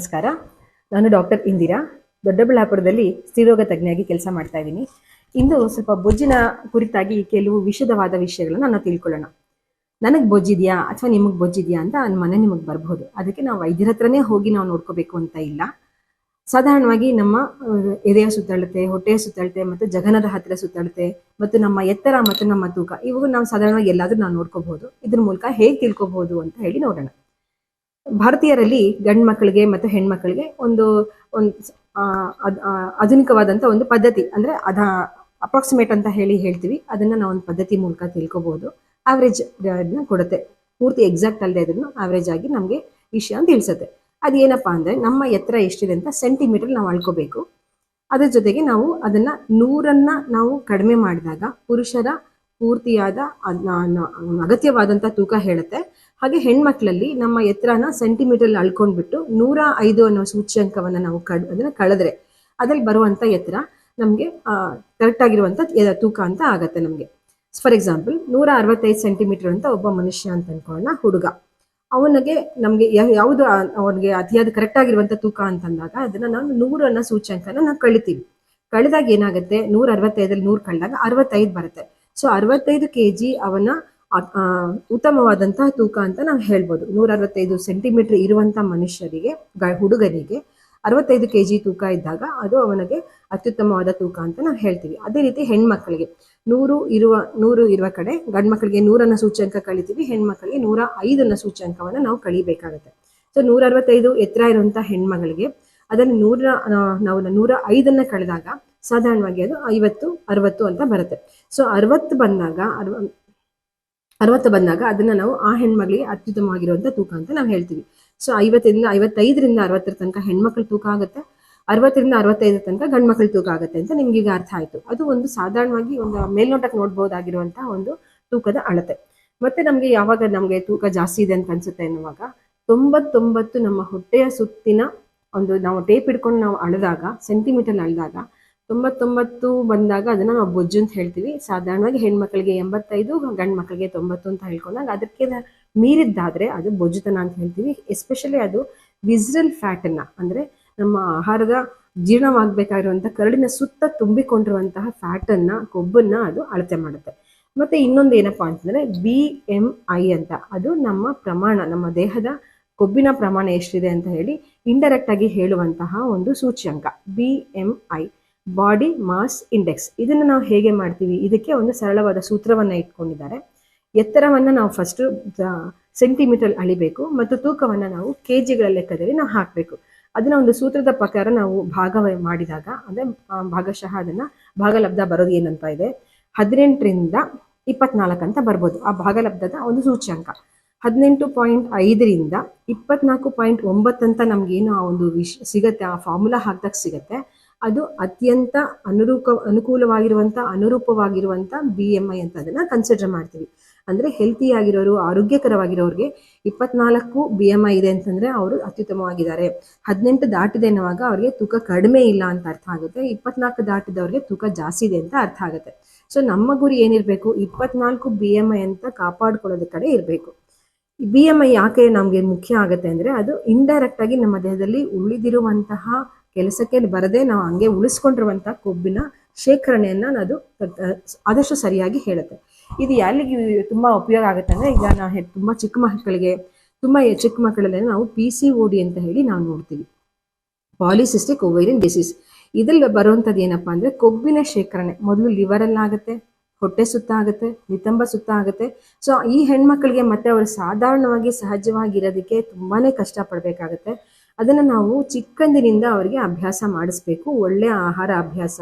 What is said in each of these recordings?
ನಮಸ್ಕಾರ. ನಾನು ಡಾಕ್ಟರ್ ಇಂದಿರಾ. ದೊಡ್ಡಬಳ್ಳಾಪುರದಲ್ಲಿ ಸ್ತ್ರೀರೋಗ ತಜ್ಞೆಯಾಗಿ ಕೆಲಸ ಮಾಡ್ತಾ ಇದ್ದೀನಿ. ಇಂದು ಸ್ವಲ್ಪ ಬೊಜ್ಜಿನ ಕುರಿತಾಗಿ ಕೆಲವು ವಿಷದವಾದ ವಿಷಯಗಳನ್ನ ನಾವು ತಿಳ್ಕೊಳ್ಳೋಣ. ನನಗೆ ಬೊಜ್ಜಿದೆಯಾ ಅಥವಾ ನಿಮಗೆ ಬೊಜ್ಜಿದೆಯಾ ಅಂತ ಮನೆ ನಿಮಗೆ ಬರಬಹುದು ಅದಕ್ಕೆ ನಾವು ವೈದ್ಯರ ಹತ್ರನೇ ಹೋಗಿ ನಾವು ನೋಡ್ಕೋಬೇಕು ಅಂತ ಇಲ್ಲ. ಸಾಧಾರಣವಾಗಿ ನಮ್ಮ ಎದೆಯ ಸುತ್ತಳತೆ, ಹೊಟ್ಟೆಯ ಸುತ್ತಳತೆ ಮತ್ತು ಜಗನದ ಹತ್ತಿರ ಸುತ್ತಳತೆ ಮತ್ತು ನಮ್ಮ ಎತ್ತರ ಮತ್ತು ನಮ್ಮ ತೂಕ ಇವು ನಾವು ಸಾಧಾರಣವಾಗಿ ಎಲ್ಲಾದ್ರೂ ನಾವು ನೋಡ್ಕೋಬಹುದು. ಇದ್ರ ಮೂಲಕ ಹೇಗೆ ತಿಳ್ಕೊಬಹುದು ಅಂತ ಹೇಳಿ ನೋಡೋಣ. ಭಾರತೀಯರಲ್ಲಿ ಗಂಡು ಮಕ್ಕಳಿಗೆ ಮತ್ತು ಹೆಣ್ಮಕ್ಳಿಗೆ ಒಂದು ಒಂದು ಆಧುನಿಕವಾದಂಥ ಒಂದು ಪದ್ಧತಿ ಅಂದ್ರೆ ಅದ ಅಪ್ರಾಕ್ಸಿಮೇಟ್ ಅಂತ ಹೇಳಿ ಹೇಳ್ತೀವಿ. ಅದನ್ನ ನಾವು ಒಂದು ಪದ್ಧತಿ ಮೂಲಕ ತಿಳ್ಕೊಬಹುದು ಆವ್ರೇಜ್ ಕೊಡುತ್ತೆ. ಪೂರ್ತಿ ಎಕ್ಸಾಕ್ಟ್ ಅಲ್ಲದೆ ಇದ್ರೂ ಆವ್ರೇಜ್ ಆಗಿ ನಮಗೆ ವಿಷಯ ತಿಳಿಸುತ್ತೆ. ಅದೇನಪ್ಪಾ ಅಂದ್ರೆ ನಮ್ಮ ಎತ್ತರ ಎಷ್ಟಿದೆ ಅಂತ ಸೆಂಟಿಮೀಟರ್ ನಾವು ಅಳ್ಕೋಬೇಕು. ಅದ್ರ ಜೊತೆಗೆ ನಾವು ಅದನ್ನ ನೂರನ್ನು ನಾವು ಕಡಿಮೆ ಮಾಡಿದಾಗ ಪುರುಷರ ಪೂರ್ತಿಯಾದ ಅಗತ್ಯವಾದಂಥ ತೂಕ ಹೇಳುತ್ತೆ. ಹಾಗೆ ಹೆಣ್ಮಕ್ಳಲ್ಲಿ ನಮ್ಮ ಎತ್ತರನ ಸೆಂಟಿಮೀಟರ್ ಅಳ್ಕೊಂಡ್ಬಿಟ್ಟು ನೂರ ಐದು ಅನ್ನೋ ಸೂಚ್ಯಂಕವನ್ನ ನಾವು ಕಡ್, ಅದನ್ನ ಕಳೆದ್ರೆ ಅದ್ರಲ್ಲಿ ಬರುವಂತ ಎತ್ತರ ನಮಗೆ ಕರೆಕ್ಟ್ ಆಗಿರುವಂತ ತೂಕ ಅಂತ ಆಗತ್ತೆ ನಮಗೆ. ಫಾರ್ ಎಕ್ಸಾಂಪಲ್ ನೂರ ಅರವತ್ತೈದು ಸೆಂಟಿಮೀಟರ್ ಅಂತ ಒಬ್ಬ ಮನುಷ್ಯ ಅಂತ ಅನ್ಕೊಳ್ಳೋಣ, ಹುಡುಗ. ಅವನಿಗೆ ನಮಗೆ ಯಾವುದು ಅವನಿಗೆ ಅತಿಯಾದ ಕರೆಕ್ಟ್ ಆಗಿರುವಂತ ತೂಕ ಅಂತಂದಾಗ ಅದನ್ನ ನಾವು ನೂರು ಅನ್ನೋ ಸೂಚ್ಯಂಕನ ನಾವು ಕಳಿತೀವಿ. ಕಳೆದಾಗ ಏನಾಗುತ್ತೆ? ನೂರ ಅರವತ್ತೈದಲ್ಲಿ ನೂರು ಕಳೆದಾಗ ಅರವತ್ತೈದು ಬರುತ್ತೆ. ಸೊ ಅರವತ್ತೈದು ಕೆ ಜಿ ಅವನ ಉತ್ತಮವಾದಂತಹ ತೂಕ ಅಂತ ನಾವು ಹೇಳ್ಬೋದು. ನೂರ ಅರವತ್ತೈದು ಸೆಂಟಿಮೀಟರ್ ಇರುವಂತ ಮನುಷ್ಯರಿಗೆ, ಗ- ಹುಡುಗನಿಗೆ ಅರವತ್ತೈದು ಕೆ ಜಿ ತೂಕ ಇದ್ದಾಗ ಅದು ಅವನಿಗೆ ಅತ್ಯುತ್ತಮವಾದ ತೂಕ ಅಂತ ನಾವು ಹೇಳ್ತೀವಿ. ಅದೇ ರೀತಿ ಹೆಣ್ಮಕ್ಳಿಗೆ ನೂರು ಇರುವ ನೂರು ಇರುವ ಕಡೆ ಗಂಡು ಮಕ್ಕಳಿಗೆ ನೂರನ್ನ ಸೂಚ್ಯಂಕ ಕಳಿತೀವಿ, ಹೆಣ್ಮಕ್ಳಿಗೆ ನೂರ ಐದನ್ನ ಸೂಚ್ಯಂಕವನ್ನ ನಾವು ಕಳಿಬೇಕಾಗುತ್ತೆ. ಸೊ ನೂರ ಅರವತ್ತೈದು ಎತ್ತರ ಇರುವಂತಹ ಹೆಣ್ಮಗಳಿಗೆ ಅದನ್ನು ನೂರ ನಾವು ನೂರ ಐದನ್ನ ಕಳೆದಾಗ ಸಾಧಾರಣವಾಗಿ ಅದು ಐವತ್ತು, ಅರವತ್ತು ಅಂತ ಬರುತ್ತೆ. ಸೊ, ಅರವತ್ತು ಬಂದಾಗ, ಅರವ ಅರವತ್ತು ಬಂದಾಗ ಅದನ್ನ ನಾವು ಆ ಹೆಣ್ಮಗಳಿಗೆ ಅತ್ಯುತ್ತಮವಾಗಿರುವಂಥ ತೂಕ ಅಂತ ನಾವು ಹೇಳ್ತೀವಿ. ಸೊ ಐವತ್ತರಿಂದ ಐವತ್ತೈದರಿಂದ ಅರವತ್ತರ ತನಕ ಹೆಣ್ಮಕ್ಳ ತೂಕ ಆಗುತ್ತೆ. ಅರವತ್ತರಿಂದ ಅರವತ್ತೈದರ ತನಕ ಗಂಡ್ಮಕ್ಳ ತೂಕ ಆಗುತ್ತೆ ಅಂತ ನಿಮ್ಗೆ ಅರ್ಥ ಆಯ್ತು. ಅದು ಒಂದು ಸಾಧಾರಣವಾಗಿ ಒಂದು ಮೇಲ್ನೋಟಕ್ಕೆ ನೋಡ್ಬೋದಾಗಿರುವಂತಹ ಒಂದು ತೂಕದ ಅಳತೆ. ಮತ್ತೆ ನಮ್ಗೆ ಯಾವಾಗ ನಮ್ಗೆ ತೂಕ ಜಾಸ್ತಿ ಇದೆ ಅಂತ ಅನ್ಸುತ್ತೆ ಅನ್ನುವಾಗ ತೊಂಬತ್ತೊಂಬತ್ತು ನಮ್ಮ ಹೊಟ್ಟೆಯ ಸುತ್ತಿನ ಒಂದು ನಾವು ಟೇಪ್ ಹಿಡ್ಕೊಂಡು ನಾವು ಅಳೆದಾಗ ಸೆಂಟಿಮೀಟರ್ ಅಳೆದಾಗ ತೊಂಬತ್ತೊಂಬತ್ತು ಬಂದಾಗ ಅದನ್ನ ನಾವು ಬೊಜ್ಜು ಅಂತ ಹೇಳ್ತೀವಿ. ಸಾಧಾರಣವಾಗಿ ಹೆಣ್ಮಕ್ಳಿಗೆ ಎಂಬತ್ತೈದು ಗಂಡ್ ಮಕ್ಕಳಿಗೆ ತೊಂಬತ್ತು ಅಂತ ಹೇಳ್ಕೊಂಡಾಗ ಅದಕ್ಕೆ ಮೀರಿದ್ದಾದ್ರೆ ಅದು ಬೊಜ್ಜುತನ ಅಂತ ಹೇಳ್ತೀವಿ. ಎಸ್ಪೆಷಲಿ ಅದು ವಿಸ್ರಲ್ ಫ್ಯಾಟನ್ನ ಅಂದ್ರೆ ನಮ್ಮ ಆಹಾರದ ಜೀರ್ಣವಾಗಬೇಕಾಗಿರುವಂಥ ಕರಡಿನ ಸುತ್ತ ತುಂಬಿಕೊಂಡಿರುವಂತಹ ಫ್ಯಾಟನ್ನ ಕೊಬ್ಬನ್ನ ಅದು ಅಳತೆ ಮಾಡುತ್ತೆ. ಮತ್ತೆ ಇನ್ನೊಂದು ಏನಪ್ಪಾ ಅಂತಂದ್ರೆ ಬಿ ಎಂ ಐ ಅಂತ, ಅದು ನಮ್ಮ ಪ್ರಮಾಣ, ನಮ್ಮ ದೇಹದ ಕೊಬ್ಬಿನ ಪ್ರಮಾಣ ಎಷ್ಟಿದೆ ಅಂತ ಹೇಳಿ ಇಂಡೈರೆಕ್ಟ್ ಆಗಿ ಹೇಳುವಂತಹ ಒಂದು ಸೂಚ್ಯಂಕ. B M I body mass index ಇದನ್ನು ನಾವು ಹೇಗೆ ಮಾಡ್ತೀವಿ? ಇದಕ್ಕೆ ಒಂದು ಸರಳವಾದ ಸೂತ್ರವನ್ನ ಇಟ್ಕೊಂಡಿದ್ದಾರೆ. ಎತ್ತರವನ್ನ ನಾವು ಫಸ್ಟ್ ಸೆಂಟಿಮೀಟರ್ ಅಳಿಬೇಕು ಮತ್ತು ತೂಕವನ್ನ ನಾವು ಕೆ ಜಿಗಳ ಲೆಕ್ಕದಲ್ಲಿ ನಾವು ಹಾಕಬೇಕು. ಅದನ್ನ ಒಂದು ಸೂತ್ರದ ಪ್ರಕಾರ ನಾವು ಭಾಗ ಮಾಡಿದಾಗ, ಅಂದ್ರೆ ಭಾಗಶಃ ಅದನ್ನ ಭಾಗಲಬ್ಧ ಬರೋದು ಏನಂತ ಇದೆ? ಹದಿನೆಂಟರಿಂದ ಇಪ್ಪತ್ನಾಲ್ಕು ಅಂತ ಬರ್ಬೋದು. ಆ ಭಾಗಲಬ್ಧದ ಒಂದು ಸೂಚ್ಯಂಕ. ಹದಿನೆಂಟು ಪಾಯಿಂಟ್ ಐದರಿಂದ ಇಪ್ಪತ್ನಾಲ್ಕು ಪಾಯಿಂಟ್ ಒಂಬತ್ತು ಅಂತ ನಮ್ಗೇನು ಆ ಒಂದು ವಿಶ್, ಸಿಗತ್ತೆ, ಆ ಫಾರ್ಮುಲಾ ಹಾಕಿದಾಗ ಸಿಗತ್ತೆ. ಅದು ಅತ್ಯಂತ ಅನುರೂಪ, ಅನುಕೂಲವಾಗಿರುವಂತ, ಅನುರೂಪವಾಗಿರುವಂತ ಬಿ ಎಂ ಐ ಅಂತ ಅದನ್ನ ಕನ್ಸಿಡರ್ ಮಾಡ್ತೀವಿ. ಅಂದ್ರೆ ಹೆಲ್ತಿ ಆಗಿರೋರು, ಆರೋಗ್ಯಕರವಾಗಿರೋರಿಗೆ ಇಪ್ಪತ್ನಾಲ್ಕು ಬಿ ಎಂ ಐ ಇದೆ ಅಂತಂದ್ರೆ ಅವರು ಅತ್ಯುತ್ತಮವಾಗಿದ್ದಾರೆ. ಹದಿನೆಂಟು ದಾಟಿದೆ ಅನ್ನುವಾಗ ಅವ್ರಿಗೆ ತೂಕ ಕಡಿಮೆ ಇಲ್ಲ ಅಂತ ಅರ್ಥ ಆಗುತ್ತೆ. ಇಪ್ಪತ್ನಾಲ್ಕು ದಾಟಿದವ್ರಿಗೆ ತೂಕ ಜಾಸ್ತಿ ಇದೆ ಅಂತ ಅರ್ಥ ಆಗುತ್ತೆ. ಸೊ ನಮ್ಮ ಗುರಿ ಏನಿರಬೇಕು? ಇಪ್ಪತ್ನಾಲ್ಕು ಬಿ ಎಂ ಐ ಅಂತ ಕಾಪಾಡ್ಕೊಳ್ಳೋದ ಕಡೆ ಇರಬೇಕು. ಬಿ ಎಂ ಐ ಯಾಕೆ ನಮಗೆ ಮುಖ್ಯ ಆಗುತ್ತೆ ಅಂದ್ರೆ ಅದು ಇಂಡೈರೆಕ್ಟ್ ಆಗಿ ನಮ್ಮ ದೇಹದಲ್ಲಿ ಉಳಿದಿರುವಂತಹ ಕೆಲಸಕ್ಕೆ ಬರದೆ ನಾವು ಹಂಗೆ ಉಳಿಸ್ಕೊಂಡಿರುವಂತಹ ಕೊಬ್ಬಿನ ಶೇಖರಣೆಯನ್ನ ಅದು ಆದಷ್ಟು ಸರಿಯಾಗಿ ಹೇಳುತ್ತೆ. ಇದು ಯಾರಿಗೆ ತುಂಬಾ ಉಪಯೋಗ ಆಗುತ್ತೆ ಅಂದರೆ ಈಗ ನಾವು ತುಂಬ ಚಿಕ್ಕ ಮಕ್ಕಳಿಗೆ, ತುಂಬಾ ಚಿಕ್ಕ ಮಕ್ಕಳಲ್ಲಿ ನಾವು ಪಿ ಸಿ ಓಡಿ ಅಂತ ಹೇಳಿ ನಾವು ನೋಡ್ತೀವಿ. Polycystic ovarian disease. ಇದ್ರಲ್ಲಿ ಬರುವಂಥದ್ದು ಏನಪ್ಪಾ ಅಂದ್ರೆ ಕೊಬ್ಬಿನ ಶೇಖರಣೆ. ಮೊದಲು ಲಿವರ್ ಅಲ್ಲಿ ಆಗುತ್ತೆ ಹೊಟ್ಟೆ ಸುತ್ತ ಆಗುತ್ತೆ ನಿತಂಬ ಸುತ್ತ ಆಗುತ್ತೆ ಸೊ ಈ ಹೆಣ್ಮಕ್ಳಿಗೆ ಮತ್ತೆ ಅವರು ಸಾಧಾರಣವಾಗಿ ಸಹಜವಾಗಿರೋದಕ್ಕೆ ತುಂಬಾನೇ ಕಷ್ಟ ಪಡ್ಬೇಕಾಗತ್ತೆ ಅದನ್ನ ನಾವು ಚಿಕ್ಕಂದಿನಿಂದ ಅವರಿಗೆ ಅಭ್ಯಾಸ ಮಾಡಿಸ್ಬೇಕು. ಒಳ್ಳೆಯ ಆಹಾರ ಅಭ್ಯಾಸ,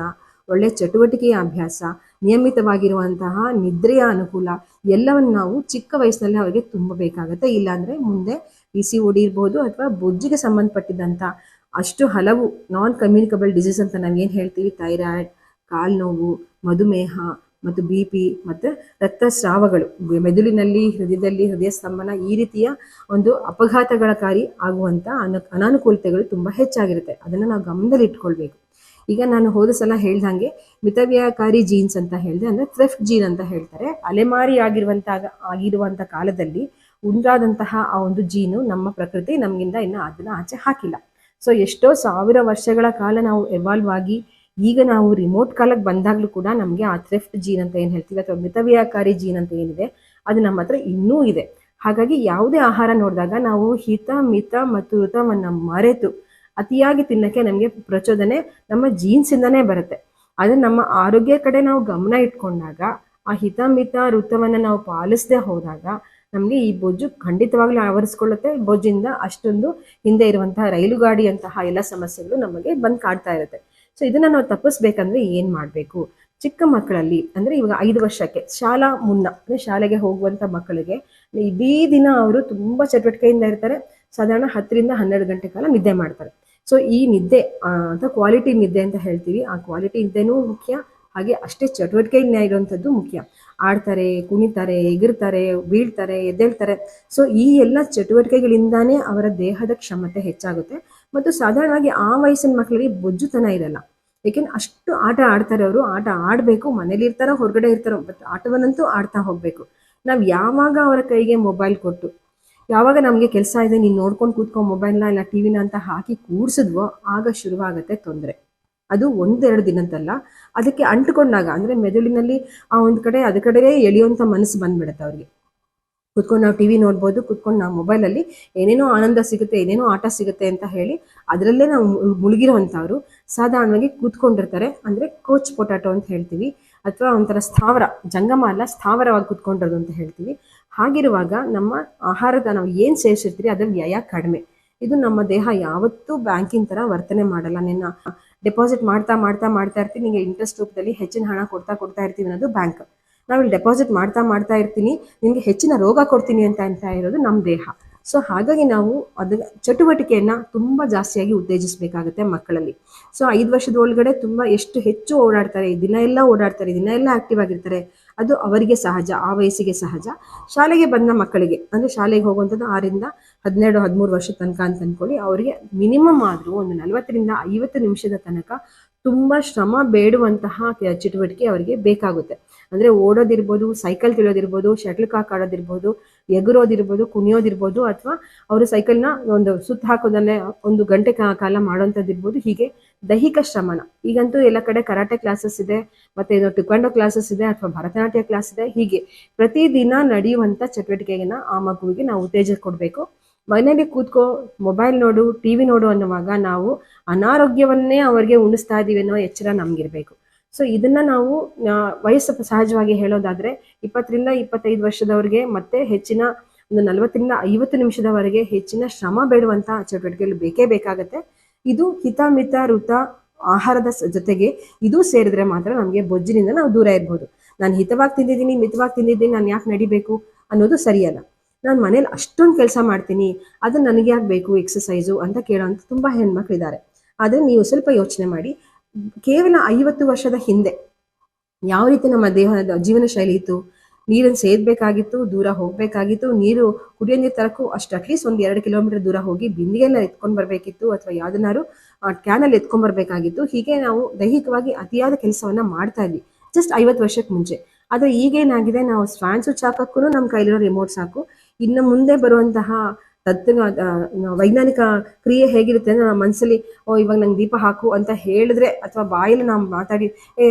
ಒಳ್ಳೆ ಚಟುವಟಿಕೆಯ ಅಭ್ಯಾಸ, ನಿಯಮಿತವಾಗಿರುವಂತಹ ನಿದ್ರೆಯ ಅನುಕೂಲ, ಎಲ್ಲವನ್ನು ನಾವು ಚಿಕ್ಕ ವಯಸ್ಸಿನಲ್ಲಿ ಅವರಿಗೆ ತುಂಬಬೇಕಾಗತ್ತೆ. ಇಲ್ಲಾಂದ್ರೆ ಮುಂದೆ ಪಿ ಸಿ ಓಡಿ ಅಥವಾ ಬೊಜ್ಜಿಗೆ ಸಂಬಂಧಪಟ್ಟಿದ್ದಂಥ ಅಷ್ಟು ಹಲವು ನಾನ್ ಕಮ್ಯುನಿಕಬಲ್ ಡಿಸೀಸ್ ಅಂತ ನಾವೇನು ಹೇಳ್ತೀವಿ? ಥೈರಾಯ್ಡ್ ಕಾಲು ನೋವು ಮಧುಮೇಹ ಮತ್ತು ಬಿ ಪಿ ಮತ್ತು ರಕ್ತಸ್ರಾವಗಳು. ಮೆದುಳಿನಲ್ಲಿ, ಹೃದಯದಲ್ಲಿ, ಹೃದಯ ಸ್ತಂಭನ ಈ ರೀತಿಯ ಒಂದು ಅಪಘಾತಗಳಕಾರಿ ಆಗುವಂಥ ಅನ, ಅನಾನುಕೂಲತೆಗಳು ತುಂಬ ಹೆಚ್ಚಾಗಿರುತ್ತೆ. ಅದನ್ನು ನಾವು ಗಮನದಲ್ಲಿ ಇಟ್ಕೊಳ್ಬೇಕು ಈಗ ನಾನು ಹೋದ ಸಲ ಹೇಳ್ದಂಗೆ ಮಿತವ್ಯಯಕಾರಿ ಜೀನ್ಸ್ ಅಂತ ಹೇಳಿದೆ, ಅಂದ್ರೆ ಥ್ರೆಫ್ಟ್ ಜೀನ್ ಅಂತ ಹೇಳ್ತಾರೆ. ಅಲೆಮಾರಿ ಆಗಿರುವಂಥ ಆಗಿರುವಂಥ ಕಾಲದಲ್ಲಿ ಉಂಟಾದಂತಹ ಆ ಒಂದು ಜೀನು ನಮ್ಮ ಪ್ರಕೃತಿ ನಮ್ಗಿಂದ ಇನ್ನೂ ಅದನ್ನು ಆಚೆ ಹಾಕಿಲ್ಲ. ಸೊ ಎಷ್ಟೋ ಸಾವಿರ ವರ್ಷಗಳ ಕಾಲ ನಾವು ಎವಾಲ್ವ್ ಆಗಿ ಈಗ ನಾವು ರಿಮೋಟ್ ಕಾಲಕ್ಕೆ ಬಂದಾಗಲೂ ಕೂಡ ನಮಗೆ ಆ ಥ್ರೆಫ್ಟ್ ಜೀನ್ ಅಂತ ಏನು ಹೇಳ್ತೀವಿ, ಅಥವಾ ಮಿತವ್ಯಯಕಾರಿ ಜೀನ್ ಅಂತ ಏನಿದೆ, ಅದು ನಮ್ಮ ಹತ್ರ ಇನ್ನೂ ಇದೆ. ಹಾಗಾಗಿ ಯಾವುದೇ ಆಹಾರ ನೋಡಿದಾಗ ನಾವು ಹಿತ, ಮಿತ ಮತ್ತು ಋತವನ್ನು ಮರೆತು ಅತಿಯಾಗಿ ತಿನ್ನಕ್ಕೆ ನಮಗೆ ಪ್ರಚೋದನೆ ನಮ್ಮ ಜೀನ್ಸಿಂದನೇ ಬರುತ್ತೆ. ಆದರೆ ನಮ್ಮ ಆರೋಗ್ಯ ಕಡೆ ನಾವು ಗಮನ ಇಟ್ಕೊಂಡಾಗ, ಆ ಹಿತ, ಮಿತ, ಋತವನ್ನು ನಾವು ಪಾಲಿಸದೆ ಹೋದಾಗ ನಮಗೆ ಈ ಬೊಜ್ಜು ಖಂಡಿತವಾಗ್ಲೂ ಆವರಿಸ್ಕೊಳ್ಳುತ್ತೆ. ಬೊಜ್ಜಿಂದ ಅಷ್ಟೊಂದು ಹಿಂದೆ ಇರುವಂತಹ ರೈಲು ಗಾಡಿಯಂತಹ ಎಲ್ಲ ಸಮಸ್ಯೆಗಳು ನಮಗೆ ಬಂದು ಕಾಡ್ತಾ ಇರುತ್ತೆ. ಸೊ ಇದನ್ನ ನಾವು ತಪ್ಪಿಸ್ಬೇಕಂದ್ರೆ ಏನ್ ಮಾಡಬೇಕು? ಚಿಕ್ಕ ಮಕ್ಕಳಲ್ಲಿ, ಅಂದ್ರೆ ಇವಾಗ ಐದು ವರ್ಷಕ್ಕೆ, ಶಾಲಾ ಮುನ್ನ, ಅಂದ್ರೆ ಶಾಲೆಗೆ ಹೋಗುವಂತ ಮಕ್ಕಳಿಗೆ ಇಡೀ ದಿನ ಅವರು ತುಂಬಾ ಚಟುವಟಿಕೆಯಿಂದ ಇರ್ತಾರೆ. ಸಾಧಾರಣ ಹತ್ತರಿಂದ ಹನ್ನೆರಡು ಗಂಟೆ ಕಾಲ ನಿದ್ದೆ ಮಾಡ್ತಾರೆ. ಸೊ ಈ ನಿದ್ದೆ ಅಂತ ಕ್ವಾಲಿಟಿ ನಿದ್ದೆ ಅಂತ ಹೇಳ್ತೀವಿ. ಆ ಕ್ವಾಲಿಟಿ ನಿದ್ದೆನೂ ಮುಖ್ಯ, ಹಾಗೆ ಅಷ್ಟೇ ಚಟುವಟಿಕೆಯಿಂದ ಇರುವಂಥದ್ದು ಮುಖ್ಯ. ಆಡ್ತಾರೆ, ಕುಣಿತಾರೆ, ಎಗಿರ್ತಾರೆ, ಬೀಳ್ತಾರೆ, ಎದ್ದೇಳ್ತಾರೆ. ಸೊ ಈ ಎಲ್ಲ ಚಟುವಟಿಕೆಗಳಿಂದಾನೇ ಅವರ ದೇಹದ ಕ್ಷಮತೆ ಹೆಚ್ಚಾಗುತ್ತೆ. ಮತ್ತು ಸಾಧಾರಣವಾಗಿ ಆ ವಯಸ್ಸಿನ ಮಕ್ಕಳಿಗೆ ಬೊಜ್ಜುತನ ಇರಲ್ಲ. ಏಕೆಂದ್ರೆ ಅಷ್ಟು ಆಟ ಆಡ್ತಾರೆ ಅವರು, ಆಟ ಆಡಬೇಕು, ಮನೇಲಿ ಇರ್ತಾರೋ, ಹೊರಗಡೆ ಇರ್ತಾರೋ, ಬಟ್ ಆಟವನ್ನಂತೂ ಆಡ್ತಾ ಹೋಗಬೇಕು. ನಾವು ಯಾವಾಗ ಅವರ ಕೈಗೆ ಮೊಬೈಲ್ ಕೊಟ್ಟು, ಯಾವಾಗ ನಮಗೆ ಕೆಲಸ ಇದೆ, ನೀನು ನೋಡ್ಕೊಂಡು ಕೂತ್ಕೊ ಮೊಬೈಲ್ನ ಇಲ್ಲ ಟಿವಿನ ಅಂತ ಹಾಕಿ ಕೂರಿಸಿದ್ವೋ ಆಗ ಶುರುವಾಗುತ್ತೆ ತೊಂದರೆ. ಅದು ಒಂದೆರಡು ದಿನದಲ್ಲ ಅದಕ್ಕೆ ಅಂಟ್ಕೊಂಡಾಗ, ಅಂದರೆ ಮೆದುಳಿನಲ್ಲಿ ಆ ಒಂದು ಕಡೆ, ಅದ ಕಡೆಯೇ ಎಳೆಯುವಂಥ ಮನಸ್ಸು ಬಂದ್ಬಿಡುತ್ತೆ ಅವ್ರಿಗೆ. ಕುತ್ಕೊಂಡು ನಾವು ಟಿ ವಿ ನೋಡ್ಬೋದು, ಕುತ್ಕೊಂಡು ನಾವು ಮೊಬೈಲಲ್ಲಿ ಏನೇನೋ ಆನಂದ ಸಿಗುತ್ತೆ, ಏನೇನೋ ಆಟ ಸಿಗುತ್ತೆ ಅಂತ ಹೇಳಿ ಅದರಲ್ಲೇ ನಾವು ಮುಳುಗಿರೋವಂಥವ್ರು. ಸಾಧಾರಣವಾಗಿ ಕೂತ್ಕೊಂಡಿರ್ತಾರೆ, ಅಂದರೆ ಕೋಚ್ ಪೊಟ್ಯಾಟೊ ಅಂತ ಹೇಳ್ತೀವಿ. ಅಥವಾ ಒಂಥರ ಸ್ಥಾವರ ಜಂಗಮ ಅಲ್ಲ ಸ್ಥಾವರವಾಗಿ ಕೂತ್ಕೊಂಡಿರೋದು ಅಂತ ಹೇಳ್ತೀವಿ. ಹಾಗಿರುವಾಗ ನಮ್ಮ ಆಹಾರದ ನಾವು ಏನು ಸೇವಿಸಿರ್ತೀರಿ ಅದರ ವ್ಯಯ ಕಡಿಮೆ. ಇದು ನಮ್ಮ ದೇಹ ಯಾವತ್ತೂ ಬ್ಯಾಂಕಿನ ಥರ ವರ್ತನೆ ಮಾಡಲ್ಲ. ನಿನ್ನ ಡೆಪಾಸಿಟ್ ಮಾಡ್ತಾ ಮಾಡ್ತಾ ಮಾಡ್ತಾ ಇರ್ತೀವಿ ನಿಮಗೆ ಇಂಟ್ರೆಸ್ಟ್ ರೂಪದಲ್ಲಿ ಹೆಚ್ಚಿನ ಹಣ ಕೊಡ್ತಾ ಕೊಡ್ತಾ ಇರ್ತೀವಿ ಅನ್ನೋದು ಬ್ಯಾಂಕ್. ನಾವಿಲ್ಲಿ ಡೆಪಾಸಿಟ್ ಮಾಡ್ತಾ ಮಾಡ್ತಾ ಇರ್ತೀನಿ, ನಿಮಗೆ ಹೆಚ್ಚಿನ ರೋಗ ಕೊಡ್ತೀನಿ ಅಂತ ಅಂತ ಇರೋದು ನಮ್ಮ ದೇಹ. ಸೊ ಹಾಗಾಗಿ ನಾವು ಅದನ್ನ ಚಟುವಟಿಕೆಯನ್ನು ತುಂಬ ಜಾಸ್ತಿಯಾಗಿ ಉತ್ತೇಜಿಸಬೇಕಾಗುತ್ತೆ ಮಕ್ಕಳಲ್ಲಿ. ಸೊ ಐದು ವರ್ಷದ ಒಳಗಡೆ ತುಂಬ ಎಷ್ಟು ಹೆಚ್ಚು ಓಡಾಡ್ತಾರೆ ದಿನ ಎಲ್ಲ ಓಡಾಡ್ತಾರೆ ದಿನ ಎಲ್ಲ ಆಕ್ಟಿವ್ ಆಗಿರ್ತಾರೆ, ಅದು ಅವರಿಗೆ ಸಹಜ, ಆ ವಯಸ್ಸಿಗೆ ಸಹಜ. ಶಾಲೆಗೆ ಬಂದ ಮಕ್ಕಳಿಗೆ, ಅಂದರೆ ಶಾಲೆಗೆ ಹೋಗುವಂಥದ್ದು ಆರಿಂದ ಹದಿನೆರಡು, ಹದಿಮೂರು ವರ್ಷದ ತನಕ ಅಂತ ಅಂದ್ಕೊಳ್ಳಿ ಅವರಿಗೆ ಮಿನಿಮಮ್ ಆದರೂ ಒಂದು ನಲವತ್ತರಿಂದ ಐವತ್ತು ನಿಮಿಷದ ತನಕ ತುಂಬ ಶ್ರಮ ಬೇಡುವಂತಹ ಚಟುವಟಿಕೆ ಅವರಿಗೆ ಬೇಕಾಗುತ್ತೆ. ಅಂದರೆ ಓಡೋದಿರ್ಬೋದು ಸೈಕಲ್ ತಿಳಿಯೋದಿರ್ಬೋದು ಶಟ್ಲ್ ಕಾಕ್ ಆಡೋದಿರ್ಬೋದು ಎಗರೋದಿರ್ಬೋದು, ಕುಣಿಯೋದಿರ್ಬೋದು ಅಥವಾ ಅವರು ಸೈಕಲ್ನ ಒಂದು ಸುತ್ತ ಹಾಕೋದನ್ನೇ ಒಂದು ಗಂಟೆ ಕಾಲ ಮಾಡೋಂಥದ್ದಿರ್ಬೋದು. ಹೀಗೆ ದೈಹಿಕ ಶ್ರಮನ. ಈಗಂತೂ ಎಲ್ಲ ಕಡೆ ಕರಾಟೆ ಕ್ಲಾಸಸ್ ಇದೆ, ಮತ್ತೆ ಏನೋ ಟಿಕ್ವಾಂಡೋ ಕ್ಲಾಸಸ್ ಇದೆ ಅಥವಾ ಭರತನಾಟ್ಯ ಕ್ಲಾಸ್ ಇದೆ. ಹೀಗೆ ಪ್ರತಿದಿನ ನಡೆಯುವಂಥ ಚಟುವಟಿಕೆಯನ್ನು ಆ ಮಗುವಿಗೆ ನಾವು ಉತ್ತೇಜ ಕೊಡಬೇಕು. ಮನೇಲಿ ಕೂತ್ಕೋ ಮೊಬೈಲ್ ನೋಡು ಟಿ ವಿ ನೋಡು ಅನ್ನುವಾಗ ನಾವು ಅನಾರೋಗ್ಯವನ್ನೇ ಅವರಿಗೆ ಉಣಿಸ್ತಾ ಇದ್ದೀವಿ ಅನ್ನೋ ಎಚ್ಚರ ನಮಗಿರಬೇಕು. ಸೊ ಇದನ್ನ ನಾವು ವಯಸ್ಸು ಸಹಜವಾಗಿ ಹೇಳೋದಾದ್ರೆ ಇಪ್ಪತ್ತರಿಂದ ಇಪ್ಪತ್ತೈದು ವರ್ಷದವರಿಗೆ ಮತ್ತೆ ಹೆಚ್ಚಿನ ಒಂದು ನಲವತ್ತರಿಂದ ಐವತ್ತು ನಿಮಿಷದವರೆಗೆ ಹೆಚ್ಚಿನ ಶ್ರಮ ಬೇಡುವಂತಹ ಚಟುವಟಿಕೆಗಳು ಬೇಕೇ ಬೇಕಾಗತ್ತೆ. ಇದು ಹಿತ ಮಿತ ಋತ ಆಹಾರದ ಜೊತೆಗೆ ಇದು ಸೇರಿದ್ರೆ ಮಾತ್ರ ನಮಗೆ ಬೊಜ್ಜಿನಿಂದ ನಾವು ದೂರ ಇರ್ಬೋದು. ನಾನು ಹಿತವಾಗಿ ತಿಂದಿದ್ದೀನಿ, ಮಿತವಾಗಿ ತಿಂದಿದ್ದೀನಿ, ನಾನು ಯಾಕೆ ನಡಿಬೇಕು ಅನ್ನೋದು ಸರಿಯಲ್ಲ. ನಾನು ಮನೇಲಿ ಅಷ್ಟೊಂದು ಕೆಲಸ ಮಾಡ್ತೀನಿ, ಅದು ನನಗೆ ಯಾಕೆ ಬೇಕು ಎಕ್ಸಸೈಸು ಅಂತ ಕೇಳೋಂಥ ತುಂಬ ಹೆಣ್ಮಕ್ಳಿದ್ದಾರೆ. ಆದರೆ ನೀವು ಸ್ವಲ್ಪ ಯೋಚನೆ ಮಾಡಿ. ಕೇವಲ ಐವತ್ತು ವರ್ಷದ ಹಿಂದೆ ಯಾವ ರೀತಿ ನಮ್ಮ ದೇಹದ ಜೀವನ ಶೈಲಿ ಇತ್ತು? ನೀರನ್ನು ಸೇದಬೇಕಾಗಿತ್ತು, ದೂರ ಹೋಗಬೇಕಾಗಿತ್ತು, ನೀರು ಕುಡಿಯೋ ನೀರು ತರಕ್ಕೂ ಅಷ್ಟು ಅಟ್ಲೀಸ್ಟ್ ಒಂದು ಎರಡು ಕಿಲೋಮೀಟರ್ ದೂರ ಹೋಗಿ ಬಿಂದಿಗೆಲ್ಲ ಎತ್ಕೊಂಡು ಬರಬೇಕಿತ್ತು ಅಥವಾ ಯಾವ್ದನ್ನಾರು ಕ್ಯಾನಲ್ಲಿ ಎತ್ಕೊಂಡ್ ಬರಬೇಕಾಗಿತ್ತು. ಹೀಗೆ ನಾವು ದೈಹಿಕವಾಗಿ ಅತಿಯಾದ ಕೆಲಸವನ್ನ ಮಾಡ್ತಾ ಇದ್ವಿ. ಜಸ್ಟ್ ಐವತ್ತು ವರ್ಷಕ್ಕೆ ಮುಂಚೆ. ಆದರೆ ಈಗೇನಾಗಿದೆ, ನಾವು ಫ್ಯಾನ್ ಸ್ವಿಚ್ ಹಾಕಕ್ಕೂ ನಮ್ಮ ಕೈಲಿರೋ ರಿಮೋಟ್ ಸಾಕು. ಇನ್ನು ಮುಂದೆ ಬರುವಂತಹ ತತ್ವ ವೈಜ್ಞಾನಿಕ ಕ್ರಿಯೆ ಹೇಗಿರುತ್ತೆ ಅಂದ್ರೆ ನಮ್ಮ ಮನಸ್ಸಲ್ಲಿ ಓ, ಇವಾಗ ನಂಗೆ ದೀಪ ಹಾಕು ಅಂತ ಹೇಳಿದ್ರೆ ಅಥವಾ ಬಾಯಲ್ಲಿ ನಾವು ಮಾತಾಡಿ, ಏ,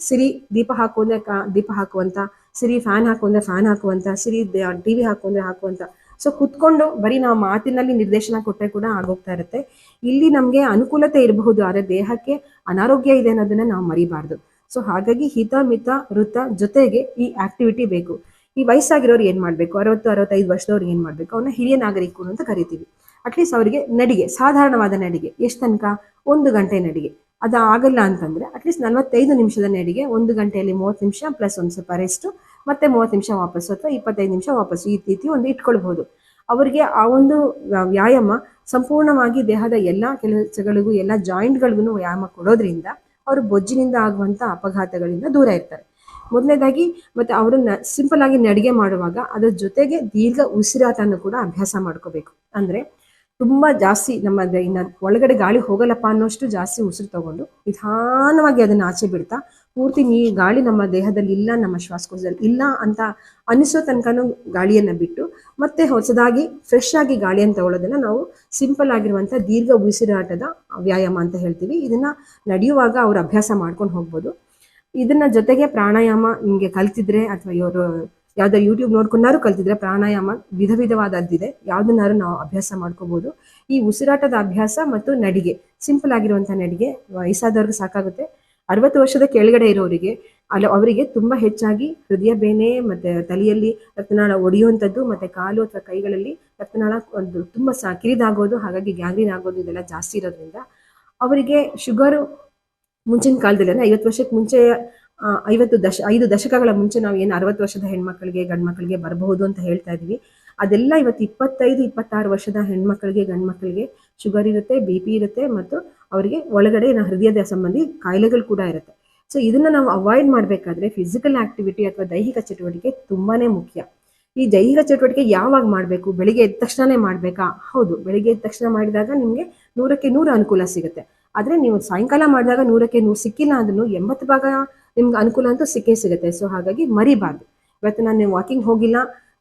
ಸಿರಿ ದೀಪ ಹಾಕು ಅಂದ್ರೆ ದೀಪ ಹಾಕುವಂತ ಸಿರಿ ಫ್ಯಾನ್ ಹಾಕು ಅಂದ್ರೆ ಫ್ಯಾನ್ ಹಾಕುವಂತ ಸಿರಿ ಟಿ ವಿ ಹಾಕು ಅಂದ್ರೆ ಹಾಕುವಂತ ಸೊ, ಕುತ್ಕೊಂಡು ಬರೀ ನಾವು ಮಾತಿನಲ್ಲಿ ನಿರ್ದೇಶನ ಕೊಟ್ಟರೆ ಕೂಡ ಆಗೋಗ್ತಾ ಇರುತ್ತೆ. ಇಲ್ಲಿ ನಮಗೆ ಅನುಕೂಲತೆ ಇರಬಹುದು, ಆದರೆ ದೇಹಕ್ಕೆ ಅನಾರೋಗ್ಯ ಇದೆ ಅನ್ನೋದನ್ನ ನಾವು ಮರಿಬಾರ್ದು. ಸೊ, ಹಾಗಾಗಿ ಹಿತ, ಮಿತ ಋತ ಜೊತೆಗೆ ಈ ಆಕ್ಟಿವಿಟಿ ಬೇಕು. ಈ ವಯಸ್ಸಾಗಿರೋರು ಏನ್ ಮಾಡ್ಬೇಕು? ಅರವತ್ತು, ಅರವತ್ತೈದು ವರ್ಷದವ್ರು ಏನ್ ಮಾಡ್ಬೇಕು? ಅವ್ರನ್ನ ಹಿರಿಯ ನಾಗರಿಕರು ಅಂತ ಕರಿತೀವಿ. ಅಟ್ಲೀಸ್ಟ್ ಅವರಿಗೆ ನಡಿಗೆ, ಸಾಧಾರಣವಾದ ನಡಿಗೆ. ಎಷ್ಟು ತನಕ? ಒಂದು ಗಂಟೆ ನಡಿಗೆ. ಅದು ಆಗಲ್ಲ ಅಂತಂದ್ರೆ ಅಟ್ಲೀಸ್ಟ್ ನಲವತ್ತೈದು ನಿಮಿಷದ ನಡಿಗೆ, ಒಂದು ಗಂಟೆಯಲ್ಲಿ ಮೂವತ್ತು ನಿಮಿಷ ಪ್ಲಸ್ ಒಂದು ಸ್ವಲ್ಪ ರೆಸ್ಟು ಮತ್ತೆ ಮೂವತ್ತು ನಿಮಿಷ ವಾಪಸ್ಸು ಅಥವಾ ಇಪ್ಪತ್ತೈದು ನಿಮಿಷ ವಾಪಸ್ಸು ಈ ರೀತಿ ಒಂದು ಇಟ್ಕೊಳ್ಬಹುದು ಅವರಿಗೆ ಆ ಒಂದು ವ್ಯಾ- ವ್ಯಾಯಾಮ ಸಂಪೂರ್ಣವಾಗಿ ದೇಹದ ಎಲ್ಲ ಕೆಲಸಗಳಿಗೂ, ಎಲ್ಲ ಜಾಯಿಂಟ್ಗಳಿಗೂ ವ್ಯಾಯಾಮ ಕೊಡೋದ್ರಿಂದ ಅವರು ಬೊಜ್ಜಿನಿಂದ ಆಗುವಂಥ ಅಪಘಾತಗಳಿಂದ ದೂರ ಇರ್ತಾರೆ. ಮೊದಲನೇದಾಗಿ ಮತ್ತೆ ಅವರನ್ನ ಸಿಂಪಲ್ ಆಗಿ ನಡಿಗೆ ಮಾಡುವಾಗ ಅದರ ಜೊತೆಗೆ ದೀರ್ಘ ಉಸಿರಾಟನ ಕೂಡ ಅಭ್ಯಾಸ ಮಾಡ್ಕೋಬೇಕು. ಅಂದ್ರೆ ತುಂಬಾ ಜಾಸ್ತಿ ನಮ್ಮ ಇನ್ನ ಒಳಗಡೆ ಗಾಳಿ ಹೋಗಲ್ಲಪ್ಪ ಅನ್ನೋಷ್ಟು ಜಾಸ್ತಿ ಉಸಿರು ತಗೊಂಡು ನಿಧಾನವಾಗಿ ಅದನ್ನ ಆಚೆ ಬಿಡ್ತಾ ಪೂರ್ತಿ ನೀ ಗಾಳಿ ನಮ್ಮ ದೇಹದಲ್ಲಿ ಇಲ್ಲ, ನಮ್ಮ ಶ್ವಾಸಕೋಶದಲ್ಲಿ ಇಲ್ಲ ಅಂತ ಅನಿಸೋ ತನಕನೂ ಗಾಳಿಯನ್ನ ಬಿಟ್ಟು ಮತ್ತೆ ಹೊಸದಾಗಿ ಫ್ರೆಶ್ ಆಗಿ ಗಾಳಿಯನ್ನು ತಗೊಳ್ಳೋದನ್ನ ನಾವು ಸಿಂಪಲ್ ಆಗಿರುವಂಥ ದೀರ್ಘ ಉಸಿರಾಟದ ವ್ಯಾಯಾಮ ಅಂತ ಹೇಳ್ತೀವಿ. ಇದನ್ನ ನಡೆಯುವಾಗ ಅವ್ರು ಅಭ್ಯಾಸ ಮಾಡ್ಕೊಂಡು ಹೋಗ್ಬೋದು. ಇದನ್ನ ಜೊತೆಗೆ ಪ್ರಾಣಾಯಾಮ ನಿಮಗೆ ಕಲ್ತಿದ್ರೆ ಅಥವಾ ಇವರು ಯಾವ್ದಾರು ಯೂಟ್ಯೂಬ್ ನೋಡ್ಕೊಂಡಾರು ಕಲ್ತಿದ್ರೆ ಪ್ರಾಣಾಯಾಮ ವಿಧ ವಿಧವಾದದ್ದಿದೆ ಯಾವ್ದನ್ನಾರು ನಾವು ಅಭ್ಯಾಸ ಮಾಡ್ಕೋಬಹುದು ಈ ಉಸಿರಾಟದ ಅಭ್ಯಾಸ ಮತ್ತು ನಡಿಗೆ, ಸಿಂಪಲ್ ಆಗಿರುವಂತಹ ನಡಿಗೆ ವಯಸ್ಸಾದವ್ರಿಗೆ ಸಾಕಾಗುತ್ತೆ. ಅರವತ್ತು ವರ್ಷದ ಕೆಳಗಡೆ ಇರೋರಿಗೆ ಅಲ್ಲ ಅವರಿಗೆ ತುಂಬಾ ಹೆಚ್ಚಾಗಿ ಹೃದಯ ಬೇನೆ ಮತ್ತೆ ತಲೆಯಲ್ಲಿ ರಕ್ತನಾಳ ಒಡೆಯುವಂಥದ್ದು ಮತ್ತೆ ಕಾಲು ಅಥವಾ ಕೈಗಳಲ್ಲಿ ರಕ್ತನಾಳ ಒಂದು ತುಂಬಾ ಕಿರಿದಾಗೋದು ಹಾಗಾಗಿ ಗ್ಯಾಂಗ್ರೀನ್ ಆಗೋದು ಇದೆಲ್ಲ ಜಾಸ್ತಿ ಇರೋದ್ರಿಂದ ಅವರಿಗೆ ಶುಗರು ಮುಂಚಿನ ಕಾಲದಲ್ಲಿ, ಅಂದ್ರೆ ಐವತ್ತು ವರ್ಷಕ್ಕೆ ಮುಂಚೆ ಐವತ್ತು ದಶ, ಐದು ದಶಕಗಳ ಮುಂಚೆ ನಾವು ಏನು ಅರವತ್ತು ವರ್ಷದ ಹೆಣ್ಮಕ್ಳಿಗೆ, ಗಂಡ್ಮಕ್ಳಿಗೆ ಬರಬಹುದು ಅಂತ ಹೇಳ್ತಾ ಇದೀವಿ. ಅದೆಲ್ಲ ಇವತ್ತು ಇಪ್ಪತ್ತೈದು, ಇಪ್ಪತ್ತಾರು ವರ್ಷದ ಹೆಣ್ಮಕ್ಳಿಗೆ, ಗಂಡ್ಮಕ್ಳಿಗೆ ಶುಗರ್ ಇರುತ್ತೆ, ಬಿ ಪಿ ಇರುತ್ತೆ ಮತ್ತು ಅವರಿಗೆ ಒಳಗಡೆ ಹೃದಯದ ಸಂಬಂಧಿ ಕಾಯಿಲೆಗಳು ಕೂಡ ಇರುತ್ತೆ. ಸೊ ಇದನ್ನ ನಾವು ಅವಾಯ್ಡ್ ಮಾಡಬೇಕಾದ್ರೆ ಫಿಸಿಕಲ್ ಆಕ್ಟಿವಿಟಿ ಅಥವಾ ದೈಹಿಕ ಚಟುವಟಿಕೆ ತುಂಬಾನೇ ಮುಖ್ಯ. ಈ ದೈಹಿಕ ಚಟುವಟಿಕೆ ಯಾವಾಗ ಮಾಡಬೇಕು? ಬೆಳಿಗ್ಗೆ ಎದ್ದ ತಕ್ಷಣನೇ ಮಾಡಬೇಕಾ? ಹೌದು, ಬೆಳಿಗ್ಗೆ ಎದ್ದ ತಕ್ಷಣ ಮಾಡಿದಾಗ ನಿಮಗೆ ನೂರಕ್ಕೆ ನೂರು ಅನುಕೂಲ ಸಿಗುತ್ತೆ. ಆದರೆ ನೀವು ಸಾಯಂಕಾಲ ಮಾಡಿದಾಗ ನೂರಕ್ಕೆ ನೂರು ಸಿಕ್ಕಿಲ್ಲ ಅಂದ್ರೂ ಎಂಬತ್ತು ಭಾಗ ನಿಮ್ಗೆ ಅನುಕೂಲ ಅಂತೂ ಸಿಕ್ಕೇ ಸಿಗುತ್ತೆ. ಸೊ ಹಾಗಾಗಿ ಮರಿಬಾರ್ದು. ಇವತ್ತು ನಾನು ವಾಕಿಂಗ್ ಹೋಗಿಲ್ಲ.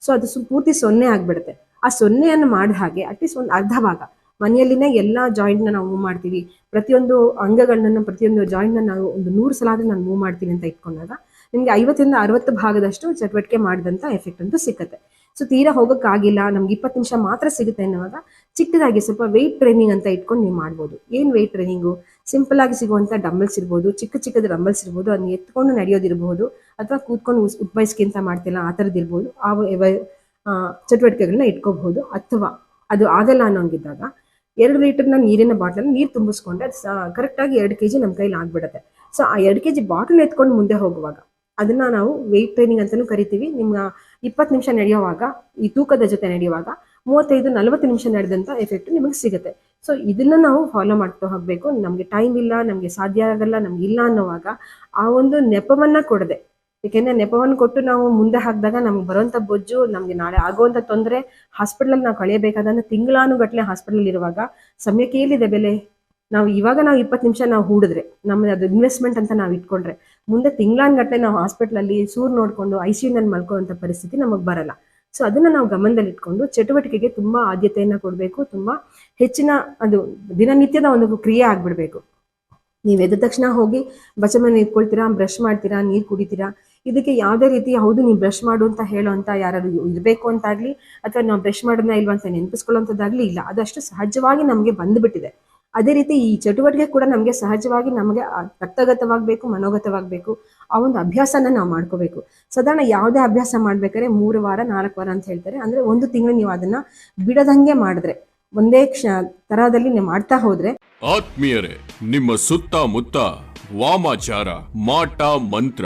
ಸೊ ಅದು ಸು ಪೂರ್ತಿ ಸೊನ್ನೆ ಆಗಿಬಿಡುತ್ತೆ. ಆ ಸೊನ್ನೆಯನ್ನು ಮಾಡಿದ ಹಾಗೆ ಅಟ್ಲೀಸ್ಟ್ ಒಂದು ಅರ್ಧ ಭಾಗ. ಮನೆಯಲ್ಲಿನೇ ಎಲ್ಲ ಜಾಯಿಂಟ್ನ ನಾವು ಮೂವ್ ಮಾಡ್ತೀವಿ. ಪ್ರತಿಯೊಂದು ಅಂಗಗಳನ್ನ, ಪ್ರತಿಯೊಂದು ಜಾಯಿಂಟ್ನ ನಾವು ಒಂದು ನೂರು ಸಲ ಆದರೆ ನಾನು ಮೂವ್ ಮಾಡ್ತೀನಿ ಅಂತ ಇಟ್ಕೊಂಡಾಗ ನಿಮಗೆ ಐವತ್ತರಿಂದ ಅರವತ್ತು ಭಾಗದಷ್ಟು ಚಟುವಟಿಕೆ ಮಾಡಿದಂಥ ಎಫೆಕ್ಟ್ ಅಂತೂ ಸಿಕ್ಕತ್ತೆ. ಸೊ ತೀರಾ ಹೋಗೋಕ್ಕಾಗಿಲ್ಲ. ನಮ್ಗೆ ಇಪ್ಪತ್ತು ನಿಮಿಷ ಮಾತ್ರ ಸಿಗುತ್ತೆ ಅನ್ನುವಾಗ ಚಿಕ್ಕದಾಗಿ ಸ್ವಲ್ಪ ವೆಯ್ಟ್ ಟ್ರೈನಿಂಗ್ ಅಂತ ಇಟ್ಕೊಂಡು ನೀವು ಮಾಡ್ಬೋದು. ಏನು ವೆಯ್ಟ್ ಟ್ರೈನಿಂಗು ಸಿಂಪಲ್ ಆಗಿ ಸಿಗುವಂಥ ಡಂಬಲ್ಸ್ ಇರ್ಬೋದು ಚಿಕ್ಕ ಚಿಕ್ಕದ ಡಂಬಲ್ಸ್ ಇರ್ಬೋದು ಅದನ್ನ ಎತ್ಕೊಂಡು ನಡೆಯೋದಿರ್ಬೋದು ಅಥವಾ ಕೂತ್ಕೊಂಡು ಉಸ್ ಉದ್ಬೈಸ್ಕಿಂತ ಮಾಡ್ತಿಲ್ಲ ಆ ಥರದ್ದಿರ್ಬೋದು ಆ, ಚಟುವಟಿಕೆಗಳನ್ನ ಇಟ್ಕೋಬಹುದು. ಅಥವಾ ಅದು ಆಗಲ್ಲ ಅನ್ನೋಂಗಿದ್ದಾಗ ಎರಡು ಲೀಟರ್ನ ನೀರಿನ ಬಾಟಲ್ ನೀರು ತುಂಬಿಸ್ಕೊಂಡ್ರೆ ಅದು ಕರೆಕ್ಟಾಗಿ ಎರಡು ಕೆ ಜಿ ನಮ್ಮ ಕೈಲಿ ಆಗ್ಬಿಡುತ್ತೆ. ಸೊ ಆ ಎರಡು ಕೆ ಜಿ ಬಾಟಲ್ ಎತ್ಕೊಂಡು ಮುಂದೆ ಹೋಗುವಾಗ ಅದನ್ನ ನಾವು ವೆಯ್ಟ್ ಟ್ರೈನಿಂಗ್ ಅಂತಲೂ ಕರಿತೀವಿ. ನಿಮ್ಮ ಇಪ್ಪತ್ತು ನಿಮಿಷ ನಡೆಯುವಾಗ, ಈ ತೂಕದ ಜೊತೆ ನಡೆಯುವಾಗ ಮೂವತ್ತೈದು, ನಲವತ್ತು ನಿಮಿಷ ನಡೆದಂತ ಎಫೆಕ್ಟ್ ನಿಮಗೆ ಸಿಗುತ್ತೆ. ಸೊ ಇದನ್ನ ನಾವು ಫಾಲೋ ಮಾಡ್ತಾ ಹೋಗಬೇಕು. ನಮಗೆ ಟೈಮ್ ಇಲ್ಲ, ನಮಗೆ ಸಾಧ್ಯ ಆಗಲ್ಲ, ನಮ್ಗೆ ಇಲ್ಲ ಅನ್ನೋವಾಗ ಆ ಒಂದು ನೆಪವನ್ನ ಕೊಡದೆ ಯಾಕೆಂದ್ರೆ ನೆಪವನ್ನು ಕೊಟ್ಟು ನಾವು ಮುಂದೆ ಹಾಕಿದಾಗ ನಮ್ಗೆ ಬರುವಂಥ ಬೊಜ್ಜು, ನಮಗೆ ನಾಳೆ ಆಗುವಂಥ ತೊಂದರೆ ಹಾಸ್ಪಿಟ್ಲಲ್ಲಿ ನಾವು ಕಳೆಯಬೇಕಾದ್ರೆ ತಿಂಗಳಾನುಗಟ್ಟಲೆ ಹಾಸ್ಪಿಟಲ್ ಇರುವಾಗ ಸಮಯಕ್ಕೆ ಏನಿದೆ ಬೆಲೆ? ನಾವು ಇವಾಗ ನಾವು ಇಪ್ಪತ್ತು ನಿಮಿಷ ನಾವು ಹೂಡಿದ್ರೆ ನಮ್ಮದು ಅದು ಇನ್ವೆಸ್ಟ್ಮೆಂಟ್ ಅಂತ ನಾವು ಇಟ್ಕೊಂಡ್ರೆ ಮುಂದೆ ತಿಂಗಳಾನ್ಗಟ್ಟಲೆ ನಾವು ಹಾಸ್ಪಿಟ್ಲಲ್ಲಿ ಸೂರು ನೋಡಿಕೊಂಡು ಐ ಸಿ ಯುನಲ್ಲಿ ಮಲ್ಕೊಳ್ಳುವಂಥ ಪರಿಸ್ಥಿತಿ ನಮಗೆ ಬರಲ್ಲ. ಸೊ ಅದನ್ನ ನಾವು ಗಮನದಲ್ಲಿ ಇಟ್ಕೊಂಡು ಚಟುವಟಿಕೆಗೆ ತುಂಬಾ ಆದ್ಯತೆಯನ್ನ ಕೊಡಬೇಕು, ತುಂಬಾ ಹೆಚ್ಚಿನ ಅದು ದಿನನಿತ್ಯದ ಒಂದು ಕ್ರಿಯೆ ಆಗ್ಬಿಡ್ಬೇಕು. ನೀವು ಎದ್ದ ತಕ್ಷಣ ಹೋಗಿ ಬಚಮನೆ ಇಟ್ಕೊಳ್ತೀರಾ ಬ್ರಷ್ ಮಾಡ್ತೀರಾ, ನೀರು ಕುಡಿತೀರಾ, ಇದಕ್ಕೆ ಯಾವುದೇ ರೀತಿ ಹೌದು ನೀವು ಬ್ರಷ್ ಮಾಡು ಅಂತ ಹೇಳೋ ಅಂತ ಯಾರು ಇರಬೇಕು ಅಂತಾಗ್ಲಿ, ಅಥವಾ ನಾವು ಬ್ರಷ್ ಮಾಡೋದನ್ನ ಇಲ್ವಾ ಅಂತ ನೆನಪಿಸ್ಕೊಳ್ಳೋಂಥದ್ದಾಗಲಿ ಇಲ್ಲ. ಅದಷ್ಟು ಸಹಜವಾಗಿ ನಮಗೆ ಬಂದ್ಬಿಟ್ಟಿದೆ. ಅದೇ ರೀತಿ ಈ ಚಟುವಟಿಕೆ ಕೂಡ ನಮಗೆ ಸಹಜವಾಗಿ ನಮಗೆ ರಕ್ತಗತವಾಗಬೇಕು ಮನೋಗತವಾಗಬೇಕು, ಆ ಒಂದು ಅಭ್ಯಾಸನ ನಾವು ಮಾಡ್ಕೋಬೇಕು. ಸಾಧಾರಣ ಯಾವುದೇ ಅಭ್ಯಾಸ ಮಾಡ್ಬೇಕಾದ್ರೆ ಮೂರು ವಾರ, ನಾಲ್ಕು ವಾರ ಅಂತ ಹೇಳ್ತಾರೆ. ಅಂದ್ರೆ ಒಂದು ತಿಂಗಳು ನೀವು ಅದನ್ನ ಬಿಡದಂಗೆ ಮಾಡಿದ್ರೆ, ಒಂದೇ ಕ್ಷ ತರಹದಲ್ಲಿ ನೀವು ಮಾಡ್ತಾ ಹೋದ್ರೆ ಆತ್ಮೀಯರೇ, ನಿಮ್ಮ ಸುತ್ತಮುತ್ತ ವಾಮಾಚಾರ, ಮಾಟ ಮಂತ್ರ.